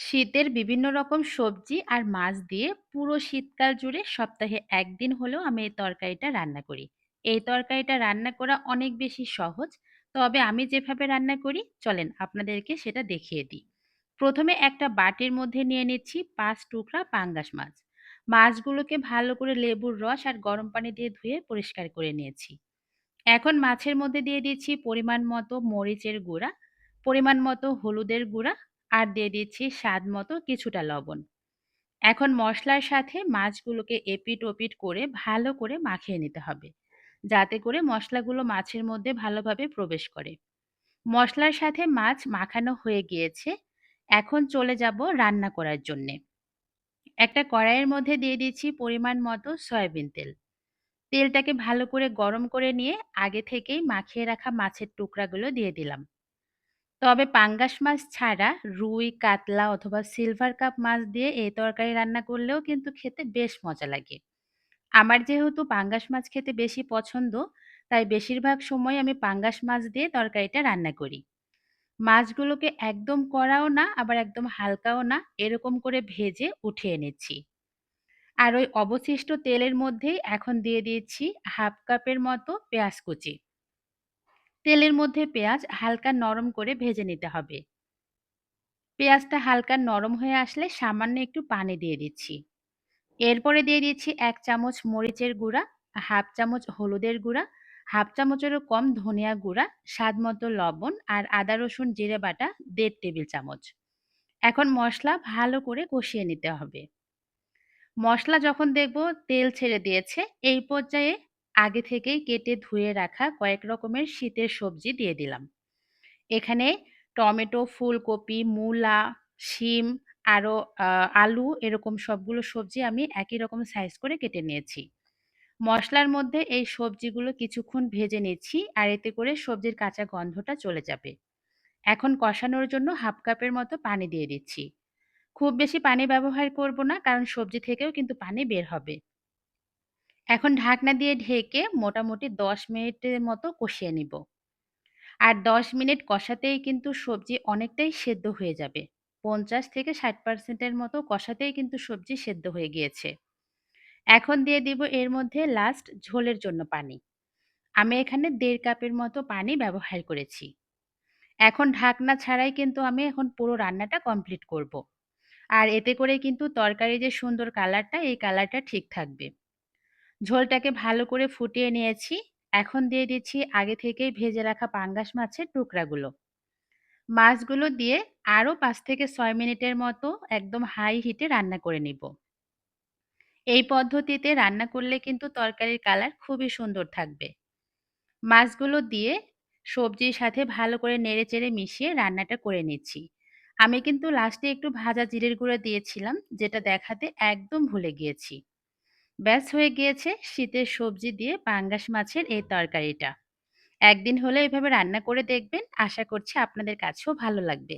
শীতের বিভিন্ন রকম সবজি আর মাছ দিয়ে পুরো শীতকাল জুড়ে সপ্তাহে একদিন হলেও আমি এই তরকারিটা রান্না করি। এই তরকারিটা রান্না করা অনেক বেশি সহজ। তবে আমি যেভাবে রান্না করি চলেন আপনাদেরকে সেটা দেখিয়ে দিই। প্রথমে একটা বাটির মধ্যে নিয়ে নিচ্ছি পাঁচ টুকরা পাঙ্গাস মাছ। মাছগুলোকে ভালো করে লেবুর রস আর গরম পানি দিয়ে ধুয়ে পরিষ্কার করে নিয়েছি। এখন মাছের মধ্যে দিয়ে দিচ্ছি পরিমাণ মতো মরিচের গুঁড়া, পরিমাণ মতো হলুদের গুঁড়া আর দিয়ে দিচ্ছি স্বাদ মতো কিছুটা লবণ। এখন মশলার সাথে মাছগুলোকে এপিট-ওপিট করে ভালো করে মাখিয়ে নিতে হবে। যাতে করে মশলাগুলো মাছের মধ্যে ভালোভাবে প্রবেশ করে। মশলার সাথে মাছ মাখানো হয়ে গিয়েছে। এখন চলে যাব রান্না করার জন্যে। একটা কড়াইয়ের মধ্যে দিয়ে দিচ্ছি পরিমাণ মতো সয়াবিন তেল। তেলটাকে ভালো করে গরম করে নিয়ে আগে থেকেই মাখিয়ে রাখা মাছের টুকরাগুলো দিয়ে দিলাম। তবে পাঙ্গাস মাছ ছাড়া রুই, কাতলা অথবা সিলভার কাপ মাছ দিয়ে এই তরকারি রান্না করলেও কিন্তু খেতে বেশ মজা লাগে। আমার যেহেতু পাঙ্গাস মাছ খেতে বেশি পছন্দ, তাই বেশিরভাগ সময় আমি পাঙ্গাস মাছ দিয়ে তরকারিটা রান্না করি। মাছগুলোকে একদম কড়াও না আবার একদম হালকাও না এরকম করে ভেজে উঠিয়ে নিচ্ছি। আর ওই অবশিষ্ট তেলের মধ্যেই এখন দিয়ে দিয়েছি হাফ কাপের মতো পেঁয়াজ কুচি। তেলের মধ্যে পেঁয়াজ হালকা নরম করে ভেজে নিতে হবে। পেঁয়াজটা হালকা নরম হয়ে আসলে সামান্য একটু পানি দিয়ে দিচ্ছি। এরপরে দিয়ে দিচ্ছি এক চামচ মরিচের গুঁড়া, হাফ চামচ হলুদের গুঁড়া, হাফ চামচেরও কম ধনিয়া গুঁড়া, স্বাদমতো লবণ আর আদা রসুন জিরে বাটা দেড় টেবিল চামচ। এখন মশলা ভালো করে কষিয়ে নিতে হবে। মশলা যখন দেখব তেল ছেড়ে দিয়েছে, এই পর্যায়ে আগে থেকেই কেটে ধুয়ে রাখা কয়েক রকমের শীতের সবজি দিয়ে দিলাম। এখানে টমেটো, ফুলকপি, মূলা, শিম আরও আলু এরকম সবগুলো সবজি আমি একই রকম সাইজ করে কেটে নিয়েছি। মশলার মধ্যে এই সবজিগুলো কিছুক্ষণ ভেজে নিচ্ছি আর এতে করে সবজির কাঁচা গন্ধটা চলে যাবে। এখন কষানোর জন্য হাফ কাপের মতো পানি দিয়ে দিচ্ছি। খুব বেশি পানি ব্যবহার করব না কারণ সবজি থেকেও কিন্তু পানি বের হবে। এখন ঢাকনা দিয়ে ঢেকে মোটামুটি ১০ মিনিটের মতো কষিয়ে নিব। আর ১০ মিনিট কষাতেই কিন্তু সবজি অনেকটাই সেদ্ধ হয়ে যাবে। ৫০ থেকে ৬০% এর মতো কষাতেই কিন্তু সবজি সেদ্ধ হয়ে গিয়েছে। এখন দিয়ে দিব এর মধ্যে লাস্ট ঝোলের জন্য পানি। আমি এখানে দেড় কাপের মতো পানি ব্যবহার করেছি। এখন ঢাকনা ছাড়াই কিন্তু আমি এখন পুরো রান্নাটা কমপ্লিট করব। আর এতে করে কিন্তু তরকারির যে সুন্দর কালারটা, এই কালারটা ঠিক থাকবে। ঝোলটাকে ভালো করে ফুটিয়ে নিয়েছি। এখন দিয়ে দিচ্ছি আগে থেকেই ভেজে রাখা পাঙ্গাস মাছের টুকরাগুলো। মাছগুলো দিয়ে আরও পাঁচ থেকে ছয় মিনিটের মতো একদম হাই হিটে রান্না করে নিব। এই পদ্ধতিতে রান্না করলে কিন্তু তরকারির কালার খুবই সুন্দর থাকবে। মাছগুলো দিয়ে সবজির সাথে ভালো করে নেড়েচেড়ে মিশিয়ে রান্নাটা করে নিচ্ছি। আমি কিন্তু লাস্টে একটু ভাজা জিরের গুঁড়ো দিয়েছিলাম, যেটা দেখাতে একদম ভুলে গিয়েছি। ব্যাস হয়ে গিয়েছে শীতের সবজি দিয়ে পাঙ্গাস মাছের এই তরকারিটা। একদিন হলে এভাবে রান্না করে দেখবেন, আশা করছি আপনাদের কাছেও ভালো লাগবে।